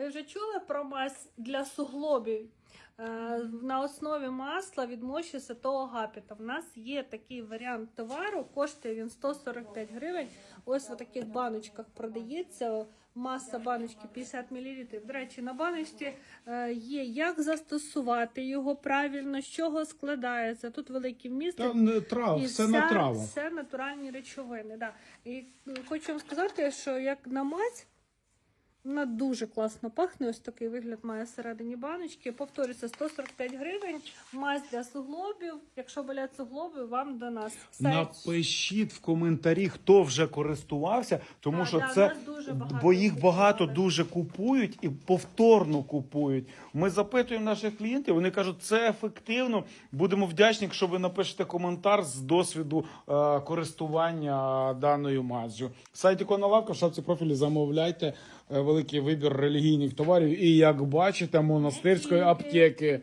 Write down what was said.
Ви вже чули про мазь для суглобів? Е, На основі масла від мощі святого Гапіта. В нас є такий варіант товару, коштує він 145 гривень. Ось в таких баночках продається. Маса баночки 50 мл. До речі, на баночці е, є як застосувати його правильно, з чого складається. Тут великий вміст. Та не трав, І все на травах. Все натуральні речовини. Да. І е, хочу вам сказати, що як на мазь, вона дуже класно пахне. Ось такий вигляд має всередині баночки. Повторюся, 145 гривень. Мазь для суглобів. Якщо болять суглоби, вам до нас. Сайт Напишіть в коментарі, хто вже користувався, тому А, що да, це нас дуже багато бо їх багато дуже купують і повторно купують. Ми запитуємо наших клієнтів. Вони кажуть, це ефективно. Будемо вдячні, якщо ви напишете коментар з досвіду е, користування даною мазю. Сайт Ікона Лавка в шапці профілі замовляйте е, великий вибір релігійних товарів. І як бачите, монастирської Аптеки.